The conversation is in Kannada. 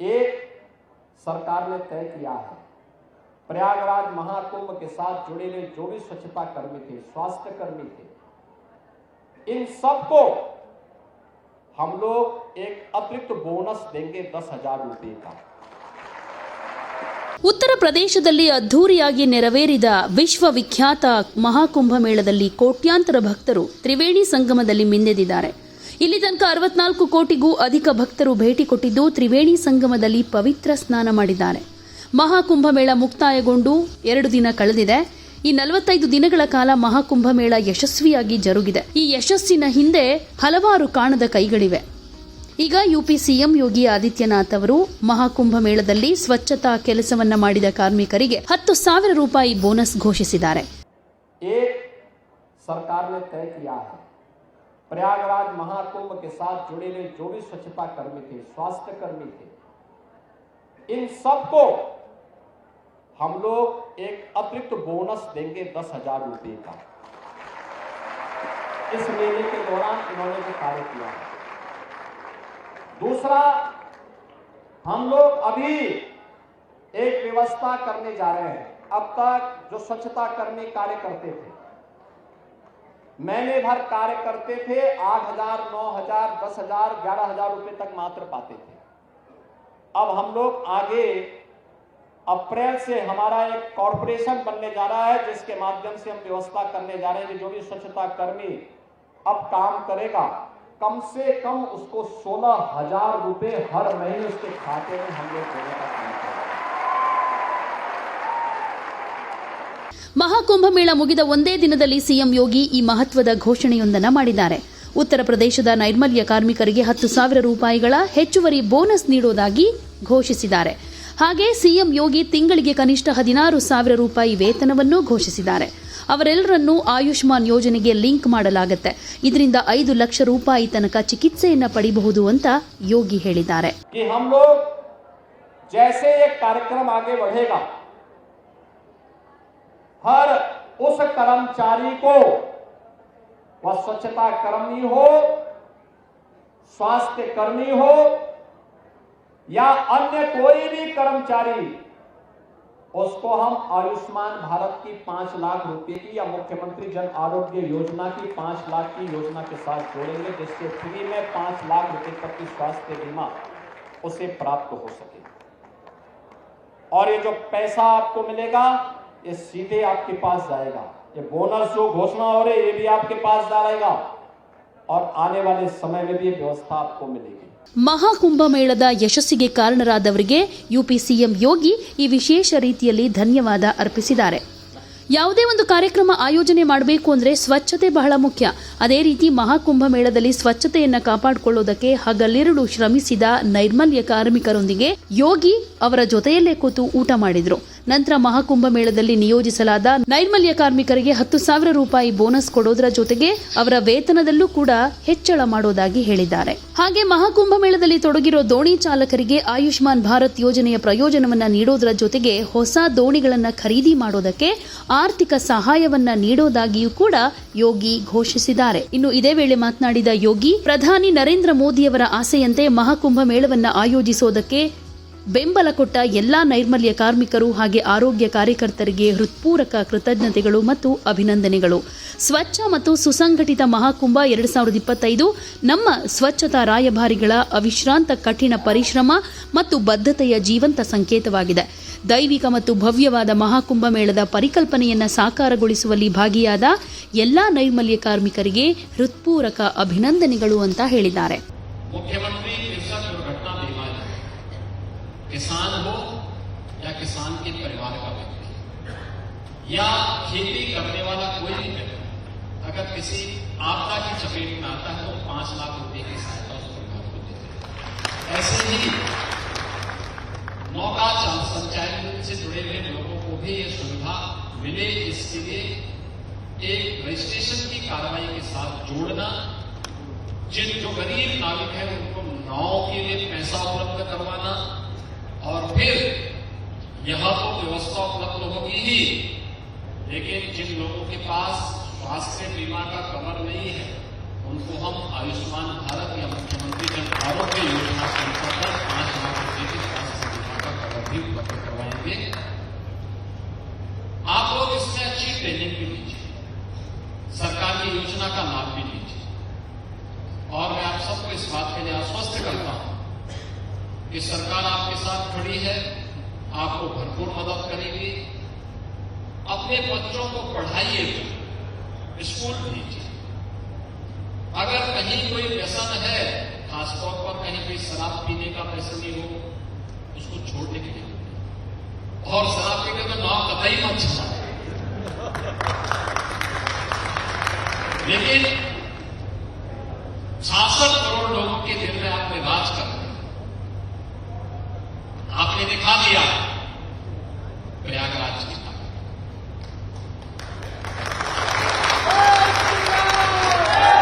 एक सरकार ने तय किया है प्रयागराज महाकुंभ के साथ जुड़े हुए जो भी स्वच्छता कर्मी थे स्वास्थ्य कर्मी थे इन सबको हम लोग एक अतिरिक्त बोनस देंगे दस हजार का ಉತ್ತರ ಪ್ರದೇಶದಲ್ಲಿ ಅದ್ಧೂರಿಯಾಗಿ ನೆರವೇರಿದ ವಿಶ್ವವಿಖ್ಯಾತ ಮಹಾಕುಂಭ ಮೇಳದಲ್ಲಿ ಕೋಟ್ಯಾಂತರ ಭಕ್ತರು ತ್ರಿವೇಣಿ ಸಂಗಮದಲ್ಲಿ ಮಿಂದೆದಿದ್ದಾರೆ ಇಲ್ಲಿ ತನಕ ಅರವತ್ನಾಲ್ಕು ಕೋಟಿಗೂ ಅಧಿಕ ಭಕ್ತರು ಭೇಟಿ ಕೊಟ್ಟಿದ್ದು ತ್ರಿವೇಣಿ ಸಂಗಮದಲ್ಲಿ ಪವಿತ್ರ ಸ್ನಾನ ಮಾಡಿದ್ದಾರೆ ಮಹಾಕುಂಭ ಮೇಳ ಮುಕ್ತಾಯಗೊಂಡು ಎರಡು ದಿನ ಕಳೆದಿದೆ ಈ ನಲವತ್ತೈದು ದಿನಗಳ ಕಾಲ ಮೇಳ ಯಶಸ್ವಿಯಾಗಿ ಜರುಗಿದೆ ಈ ಯಶಸ್ಸಿನ ಹಿಂದೆ ಹಲವಾರು ಕಾಣದ ಕೈಗಳಿವೆ ಈಗ ಯುಪಿ ಸಿಎಂ ಯೋಗಿ ಆದಿತ್ಯನಾಥ್ ಅವರು ಮಹಾಕುಂಭ ಮೇಳದಲ್ಲಿ ಸ್ವಚ್ಛತಾ ಕೆಲಸವನ್ನ ಮಾಡಿದ ಕಾರ್ಮಿಕರಿಗೆ ಹತ್ತು ಸಾವಿರ ರೂಪಾಯಿ ಬೋನಸ್ ಘೋಷಿಸಿದ್ದಾರೆ प्रयागराज महाकुंभ के साथ जुड़े हुए जो भी स्वच्छता कर्मी थे स्वास्थ्य कर्मी थे इन सबको हम लोग एक अतिरिक्त बोनस देंगे दस हजार रुपये का इस मेले के दौरान इन्होंने जो कार्य किया है दूसरा हम लोग अभी एक व्यवस्था करने जा रहे हैं अब तक जो स्वच्छता कर्मी कार्य करते थे महीने भर कार्य करते थे आठ हजार नौ हजार दस हजार ग्यारह हजार रुपए तक मात्र पाते थे अब हम लोग आगे अप्रैल से हमारा एक कॉरपोरेशन बनने जा रहा है जिसके माध्यम से हम व्यवस्था करने जा रहे हैं जो भी स्वच्छता कर्मी अब काम करेगा कम से कम उसको सोलह हजार रुपए हर महीने उसके खाते में हम लोग देने का ಮಹಾಕುಂಭಮೇಳ ಮುಗಿದ ಒಂದೇ ದಿನದಲ್ಲಿ ಸಿಎಂ ಯೋಗಿ ಈ ಮಹತ್ವದ ಘೋಷಣೆಯೊಂದನ್ನು ಮಾಡಿದ್ದಾರೆ ಉತ್ತರ ಪ್ರದೇಶದ ನೈರ್ಮಲ್ಯ ಕಾರ್ಮಿಕರಿಗೆ ಹತ್ತು ಸಾವಿರ ರೂಪಾಯಿಗಳ ಹೆಚ್ಚುವರಿ ಬೋನಸ್ ನೀಡೋದಾಗಿ ಘೋಷಿಸಿದ್ದಾರೆ ಹಾಗೆ ಸಿಎಂ ಯೋಗಿ ತಿಂಗಳಿಗೆ ಕನಿಷ್ಠ ಹದಿನಾರು ಸಾವಿರ ರೂಪಾಯಿ ವೇತನವನ್ನು ಘೋಷಿಸಿದ್ದಾರೆ ಅವರೆಲ್ಲರನ್ನೂ ಆಯುಷ್ಮಾನ್ ಯೋಜನೆಗೆ ಲಿಂಕ್ ಮಾಡಲಾಗುತ್ತೆ ಇದರಿಂದ ಐದು ಲಕ್ಷ ರೂಪಾಯಿ ತನಕ ಚಿಕಿತ್ಸೆಯನ್ನು ಪಡಿಬಹುದು ಅಂತ ಯೋಗಿ ಹೇಳಿದ್ದಾರೆ हर उस कर्मचारी को वह स्वच्छता कर्मी हो स्वास्थ्य कर्मी हो या अन्य कोई भी कर्मचारी उसको हम आयुष्मान भारत की पांच लाख रुपए की या मुख्यमंत्री जन आरोग्य योजना की पांच लाख की योजना के साथ जोड़ेंगे जिससे फ्री में पांच लाख रुपए तक की स्वास्थ्य बीमा उसे प्राप्त हो सके और ये जो पैसा आपको मिलेगा ये सीधे आपके पास जाएगा ये बोनस जो घोषणा हो रही है ये भी आपके पास जाएगा और आने वाले समय में भी ये व्यवस्था आपको मिलेगी महाकुंभ मेल ಯಶಸ್ಸಿಗೆ कारणरवे ಯುಪಿ ಸಿಎಂ ಯೋಗಿ ಈ ವಿಶೇಷ ರೀತಿಯಲ್ಲಿ ಧನ್ಯವಾದ ಯಾವುದೇ ಒಂದು ಕಾರ್ಯಕ್ರಮ ಆಯೋಜನೆ ಮಾಡಬೇಕು ಅಂದರೆ ಸ್ವಚ್ಛತೆ ಬಹಳ ಮುಖ್ಯ ಅದೇ ರೀತಿ ಮಹಾಕುಂಭ ಮೇಳದಲ್ಲಿ ಸ್ವಚ್ಛತೆಯನ್ನು ಕಾಪಾಡಿಕೊಳ್ಳೋದಕ್ಕೆ ಹಗಲಿರುಳು ಶ್ರಮಿಸಿದ ನೈರ್ಮಲ್ಯ ಕಾರ್ಮಿಕರೊಂದಿಗೆ ಯೋಗಿ ಅವರ ಜೊತೆಯಲ್ಲೇ ಕೂತು ಊಟ ಮಾಡಿದ್ರು ನಂತರ ಮಹಾಕುಂಭ ಮೇಳದಲ್ಲಿ ನಿಯೋಜಿಸಲಾದ ನೈರ್ಮಲ್ಯ ಕಾರ್ಮಿಕರಿಗೆ ಹತ್ತು ಸಾವಿರ ರೂಪಾಯಿ ಬೋನಸ್ ಕೊಡೋದರ ಜೊತೆಗೆ ಅವರ ವೇತನದಲ್ಲೂ ಕೂಡ ಹೆಚ್ಚಳ ಮಾಡೋದಾಗಿ ಹೇಳಿದ್ದಾರೆ ಹಾಗೆ ಮಹಾಕುಂಭ ಮೇಳದಲ್ಲಿ ತೊಡಗಿರೋ ದೋಣಿ ಚಾಲಕರಿಗೆ ಆಯುಷ್ಮಾನ್ ಭಾರತ್ ಯೋಜನೆಯ ಪ್ರಯೋಜನವನ್ನು ನೀಡೋದರ ಜೊತೆಗೆ ಹೊಸ ದೋಣಿಗಳನ್ನು ಖರೀದಿ ಮಾಡೋದಕ್ಕೆ ಆರ್ಥಿಕ ಸಹಾಯವನ್ನ ನೀಡೋದಾಗಿಯೂ ಕೂಡ ಯೋಗಿ ಘೋಷಿಸಿದ್ದಾರೆ ಇನ್ನು ಇದೇ ವೇಳೆ ಮಾತನಾಡಿದ ಯೋಗಿ ಪ್ರಧಾನಿ ನರೇಂದ್ರ ಮೋದಿಯವರ ಆಸೆಯಂತೆ ಮಹಾಕುಂಭ ಮೇಳವನ್ನ ಆಯೋಜಿಸೋದಕ್ಕೆ ಬೆಂಬಲ ಕೊಟ್ಟ ಎಲ್ಲಾ ನೈರ್ಮಲ್ಯ ಕಾರ್ಮಿಕರು ಹಾಗೆ ಆರೋಗ್ಯ ಕಾರ್ಯಕರ್ತರಿಗೆ ಹೃತ್ಪೂರಕ ಕೃತಜ್ಞತೆಗಳು ಮತ್ತು ಅಭಿನಂದನೆಗಳು ಸ್ವಚ್ಛ ಮತ್ತು ಸುಸಂಘಟಿತ ಮಹಾಕುಂಭ ಎರಡ್ ಸಾವಿರದ ಇಪ್ಪತ್ತೈದು ನಮ್ಮ ಸ್ವಚ್ಛತಾ ರಾಯಭಾರಿಗಳ ಅವಿಶ್ರಾಂತ ಕಠಿಣ ಪರಿಶ್ರಮ ಮತ್ತು ಬದ್ಧತೆಯ ಜೀವಂತ ಸಂಕೇತವಾಗಿದೆ ದೈವಿಕ ಮತ್ತು ಭವ್ಯವಾದ ಮಹಾಕುಂಭಮೇಳದ ಪರಿಕಲ್ಪನೆಯನ್ನು ಸಾಕಾರಗೊಳಿಸುವಲ್ಲಿ ಭಾಗಿಯಾದ ಎಲ್ಲಾ ನೈರ್ಮಲ್ಯ ಕಾರ್ಮಿಕರಿಗೆ ಹೃತ್ಪೂರಕ ಅಭಿನಂದನೆಗಳು ಅಂತ ಹೇಳಿದ್ದಾರೆ अगर से जुड़े हुए लोगों को भी ये सुविधा मिले इसके लिए एक रजिस्ट्रेशन की कार्रवाई के साथ जोड़ना जिन जो गरीब नागरिक है उनको नाव के लिए पैसा उपलब्ध करवाना और फिर यहां तो व्यवस्था उपलब्ध होगी ही लेकिन जिन लोगों के पास स्वास्थ्य बीमा का कवर नहीं है उनको हम आयुष्मान भारत या मुख्यमंत्री जन आरोग्य योजना के अंतर्गत पांच पेमेंट भी लीजिए सरकार की योजना का लाभ भी लीजिए और मैं आप सबको इस बात के लिए आश्वस्त करता हूं कि सरकार आपके साथ खड़ी है आपको भरपूर मदद करेगी अपने बच्चों को पढ़ाइए स्कूल भेजिए अगर कहीं कोई व्यसन है खासतौर पर कहीं कोई शराब पीने का व्यसन ही हो उसको छोड़ने के लिए और शराब पीने का नाम तो कतई मत है लेकिन छासठ करोड़ लोगों के दिल में आप निवास कर आपने दिखा दिया